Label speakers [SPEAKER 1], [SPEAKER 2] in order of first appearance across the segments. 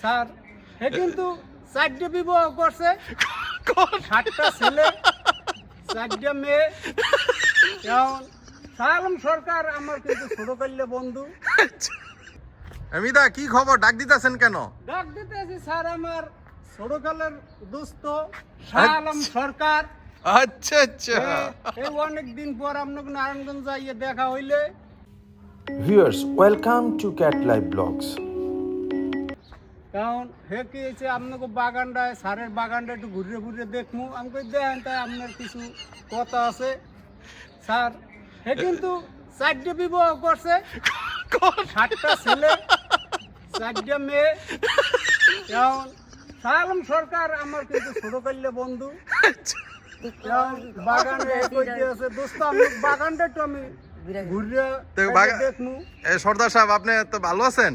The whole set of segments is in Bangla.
[SPEAKER 1] স্যার হে কিন্তু চারটে বিবাহ করছে। সাতটা ছেলে চারটে মেয়ে। এখন সালাম সরকার আমার কিন্তু ছোট কাল্য বন্ধু।
[SPEAKER 2] অমিতা কি খবর? ডাক দিতেছেন কেন?
[SPEAKER 1] ডাক দিতে আছি স্যার আমার ছোট কালের দোস্ত শাহ আলম সরকার।
[SPEAKER 2] আচ্ছা আচ্ছা।
[SPEAKER 1] এই অনেক দিন পর আপনাকে নারায়ণগঞ্জ যাইয়ে দেখা হইলে।
[SPEAKER 3] Viewers, welcome to Cat Life Blogs.
[SPEAKER 1] কারণ হে কি হয়েছে? আপনাকে বাগানটায় সারের বাগানটা একটু ঘুরে ঘুরে দেখমু। আমাকে দেখেন তাই আপনার কিছু কথা আছে? স্যার হে কিন্তু চারটে বিবাহ করছে। সাতটা ছেলে চারটে মেয়ে। এখন সালাম সরকার আমার কিন্তু ছোট কাল্য বন্ধু। এখন বাগানে আছে দোস্ত আমি বাগানটা একটু আমি
[SPEAKER 2] সর্দার সাহেব আপনি তো ভালো আছেন?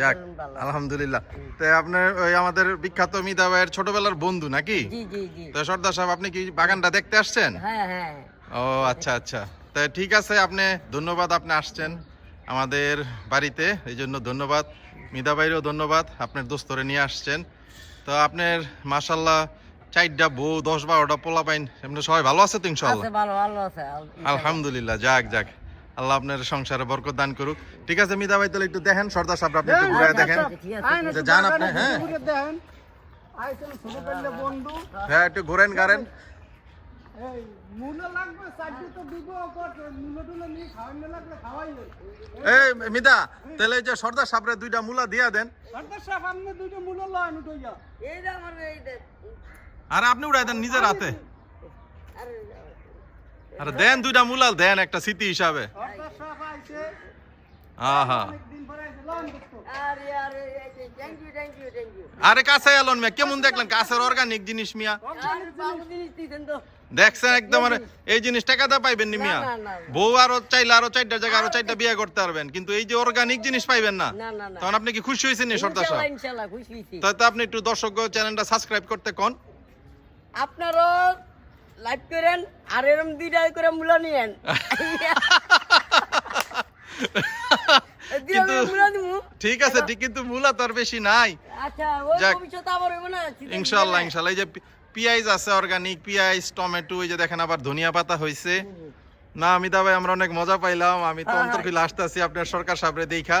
[SPEAKER 2] যাক আলহামদুলিল্লাহ। তো আপনার ওই আমাদের বিখ্যাত মিতা ভাইয়ের ছোটবেলার বন্ধু নাকি?
[SPEAKER 4] জি জি জি।
[SPEAKER 2] তো সর্দার সাহেব আপনি কি বাগানটা দেখতে আসছেন?
[SPEAKER 4] হ্যাঁ হ্যাঁ।
[SPEAKER 2] ও আচ্ছা আচ্ছা। তা ঠিক আছে আপনি ধন্যবাদ আপনি আসছেন আমাদের বাড়িতে। এই জন্য ধন্যবাদ। মিতা ভাইরও ধন্যবাদ আপনার দোস্তরে নিয়ে আসছেন। তো আপনার মাসাল্লাহ চারটা বউ দশ বারোটা পোলা পাইন এমনি সবাই ভালো আছে তো ইনশাল্লাহ
[SPEAKER 4] আছে ভালো ভালো আছে আল-
[SPEAKER 2] আলহামদুলিল্লাহ যাক যাক আল্লাহ আপনার সংসারে বরকত দান করুক ঠিক আছে মিতা ভাই তাহলে একটু দেখেন সর্দার সাহেব আপনি একটু ঘুরে দেখেন
[SPEAKER 4] ঠিক আছে
[SPEAKER 1] আইন
[SPEAKER 2] আচ্ছা, যান আপনি, হ্যাঁ। হ্যাঁ একটু ঘুরেন গারেন
[SPEAKER 1] এই
[SPEAKER 2] মিতা তাহলে যে সর্দার সাহেবরে দুইটা মুলা দিয়া দেন
[SPEAKER 1] সর্দার সাহেব আপনি দুইটা মূল্য লয় উঠইয়া
[SPEAKER 4] এই যে আমার এই
[SPEAKER 2] আর আপনি উড়াই দেন নিজের হাতে।
[SPEAKER 4] আরে
[SPEAKER 2] দেন দুইটা মুলাল দেন একটা স্মৃতি হিসাবে।
[SPEAKER 4] আরে
[SPEAKER 2] কাছে এলন মিয়া কেমন দেখলেন? কাছের অর্গানিক জিনিস মিয়া। দেখছেন একদম এই জিনিস টাকাটা পাইবেন নি মিয়া। বউ আরও চাইলে আরও চারটা জায়গা আরও চারটা বিয়ে করতে পারবেন কিন্তু এই যে অর্গানিক জিনিস পাইবেন না তখন আপনি কি খুশি হয়েছেন সর্দার সাহেব? তো আপনি একটু দর্শক চ্যানেলটা সাবস্ক্রাইব করতে কোন।
[SPEAKER 4] আপনারও লাইভ করেন আর এরকম দুইটা করে মূল্য নিয়েন।
[SPEAKER 2] ঠিক আছে ঠিক কিন্তু মূলা তোর বেশি নাই।
[SPEAKER 4] আচ্ছা
[SPEAKER 2] ইনশাল্লাহ ইনশাল্লাহ এই যে পিঁয়াজ আছে অর্গানিক পিঁয়াজ টমেটো এই যে দেখেন আবার ধনিয়া পাতা হয়েছে না অমিতা ভাই আমরা অনেক মজা পাইলাম। আমি তো
[SPEAKER 4] হ্যাঁ,
[SPEAKER 2] অন্তর খুলে আসতেছি আপনার সরকার সাহেবরে দেখা।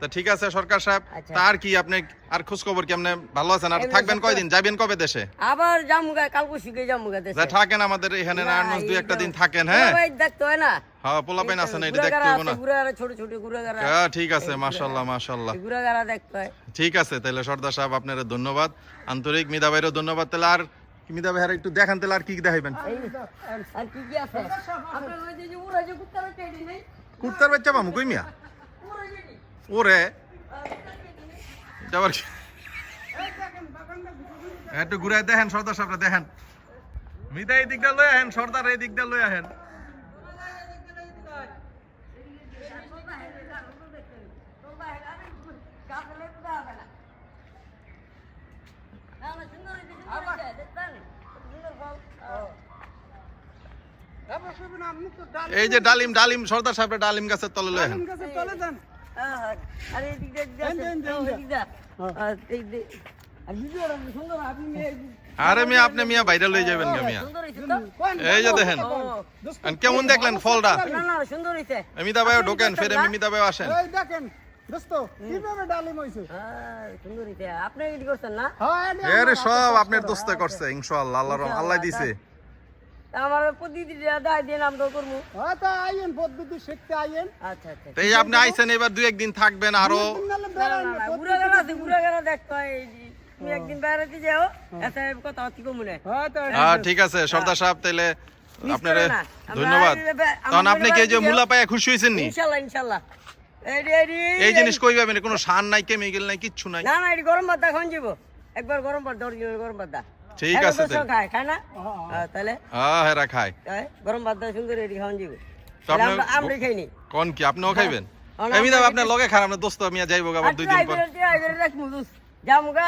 [SPEAKER 2] তা ঠিক আছে সরকার সাহেব
[SPEAKER 4] আচ্ছা।
[SPEAKER 2] তার কি আপনি আর খোঁজ খবর কি আপনি ভালো আছেন? আর থাকবেন কয়দিন? যাবেন কবে দেশে?
[SPEAKER 4] আবার জামুগা কালকে শিখে জামুগা দেশে।
[SPEAKER 2] যা থাকেন আমাদের এখানে
[SPEAKER 4] না,
[SPEAKER 2] নারায়ণগঞ্জ দুই একটা দিন থাকেন হ্যাঁ?
[SPEAKER 4] ওই দেখতে হয় না?
[SPEAKER 2] হ্যাঁ পোলাপেন আছে না এটা দেখতে হব না।
[SPEAKER 4] গুড়াগাড়া ছোট ছোট গুড়াগাড়া
[SPEAKER 2] হ্যাঁ ঠিক আছে মাশাল্লাহ মাশাল্লাহ
[SPEAKER 4] এই গুড়াগাড়া দেখতে হয়।
[SPEAKER 2] ঠিক আছে তাহলে সর্দার সাহেব আপনার ধন্যবাদ। আন্তরিক মিদা ভাইরও ধন্যবাদ। তাহলে আর মিদা ভাই আর একটু দেখান তাহলে আর কি দেখাইবেন? কুর্তার বাচ্চা পামু কই মিয়া? ওরে? যাবার? একটু ঘুরে দেখেন সর্দার সাহেবরা দেখেন। মিদা এই দিকটা লই আহেন সর্দার এই দিকটা লই আহেন
[SPEAKER 1] তারপর শুনুন আপনি তো ডাল
[SPEAKER 2] এই যে ডালিম ডালিম সর্দার সাহেবরা ডালিম গাছের তলে
[SPEAKER 1] যান।
[SPEAKER 4] আরে মেয়ে-
[SPEAKER 2] আরে মিয়া আপনি মিয়া বাইরে লই যাবেন গা মিয়া।
[SPEAKER 4] সুন্দর হয়েছে তো?
[SPEAKER 2] এই যে দেখেন। আর কেমন দেখলেন ফলটা?
[SPEAKER 4] না না সুন্দর হয়েছে
[SPEAKER 2] মিদা ভাইও ঢোকেন ফের মিদা ভাইও আসেন।
[SPEAKER 1] এই দেখেন দোস্ত কীভাবে ডালিম হইছে?
[SPEAKER 4] হ্যাঁ, সুন্দর হয়েছে আপনি এডি করছেন না?
[SPEAKER 1] হ্যাঁ এটি
[SPEAKER 2] সব আপনার। দোস্তে করছে ইনশাআল্লাহ আল্লাহ আল্লাহ দিছে।
[SPEAKER 4] আমার প্রতিদিন দায় দিয়ে নাম করব।
[SPEAKER 1] হ্যাঁ পদ্ধতি শিখতে
[SPEAKER 4] আচ্ছা আচ্ছা।
[SPEAKER 2] এই আপনি আইছেন এবার দুই একদিন থাকবেন আরও।
[SPEAKER 1] দিন নাহলে
[SPEAKER 4] না, না,
[SPEAKER 1] বেড়ান
[SPEAKER 4] না,
[SPEAKER 1] না,
[SPEAKER 4] না,
[SPEAKER 1] পদ্ধতি
[SPEAKER 4] ঘুরে গেলা ঘুরে গেলা দেখতে হয়, তুমি একদিন বেড়াতে যাও, এতে কথা হচ্ছে কম হ্যাঁ
[SPEAKER 1] হ্যাঁ।
[SPEAKER 2] ঠিক আছে সর্দার সাহেব তাইলে
[SPEAKER 4] মিস
[SPEAKER 2] আপনারে ধন্যবাদ। তখন আপনি কি যে মুলা পায়া খুশি হয়েছেন নি? এই জিনিস কই পাবেন কোনো সার নাই কেমিক্যাল নাই কিচ্ছু নাই।
[SPEAKER 4] না, না, গরম ভাত দা খাওয়ান একবার গরম ভাত গরম ভাত দা।
[SPEAKER 2] ঠিক আছে।
[SPEAKER 4] খায়, খায় না? হ্যাঁ, তাহলে,
[SPEAKER 2] হ্যাঁ হেরা খায়
[SPEAKER 4] গরম ভাত দা সুন্দর খাওয়ান যাব। তাহলে আমরা- আমরাই খাই নি।
[SPEAKER 2] কোন কি আপনিও খাইবেন?
[SPEAKER 4] আমরা-
[SPEAKER 2] এমনি দাও আপনার লগে খারাপ দোস্ত মিয়া যাইবো আবার দুই দিন
[SPEAKER 4] আচ্ছা,
[SPEAKER 2] পর।
[SPEAKER 4] যামগা,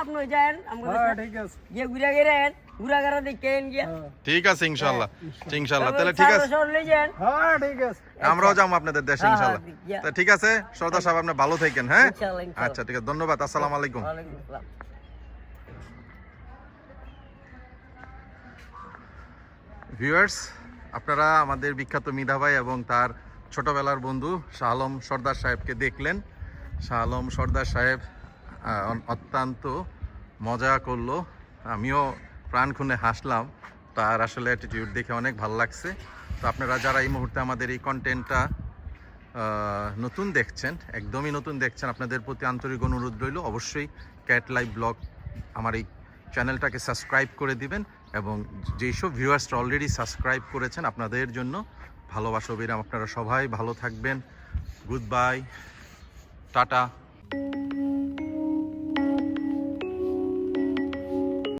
[SPEAKER 4] আপনি যায়েন, আমগো
[SPEAKER 1] হ্যাঁ ঠিক আছে।
[SPEAKER 4] গিয়ে ঘুরে গেলেন ঘুরাঘারা দেখেন গিয়া।
[SPEAKER 1] হ্যাঁ।
[SPEAKER 2] ঠিক আছে ইনশাল্লাহ। ইনশাল্লাহ। তাহলে ঠিক আছে।
[SPEAKER 4] যান।
[SPEAKER 1] হ্যাঁ ঠিক আছে।
[SPEAKER 2] আমরাও যাব আপনাদের দেশে
[SPEAKER 4] হ্যাঁ, হ্যাঁ,
[SPEAKER 2] তা ঠিক আছে সর্দার সাহেব আপনি ভালো থাকেন হ্যাঁ। আচ্ছা ঠিক আছে ধন্যবাদ আসসালামু আলাইকুম।
[SPEAKER 4] ওয়ালাইকুম আসসালাম।
[SPEAKER 2] ভিউয়ার্স, আপনারা আমাদের বিখ্যাত মিধা ভাই এবং তার ছোটবেলার বন্ধু শাহ আলম সর্দার সাহেবকে দেখলেন। শাহ আলম সর্দার সাহেব অত্যন্ত মজা করল। আমিও প্রাণ খুনে হাসলাম। তার আসলে অ্যাটিটিউড দেখে অনেক ভালো লাগছে। তো আপনারা যারা এই মুহূর্তে আমাদের এই কন্টেন্টটা নতুন দেখছেন, একদমই নতুন দেখছেন, আপনাদের প্রতি আন্তরিক অনুরোধ রইল, অবশ্যই ক্যাট লাইভ ব্লগ আমার এই চ্যানেলটাকে সাবস্ক্রাইব করে দিবেন। এবং যেসব ভিউয়ার্সরা অলরেডি সাবস্ক্রাইব করেছেন আপনাদের জন্য ভালোবাসা অবিরাম আপনারা সবাই ভালো থাকবেন। Good bye tata.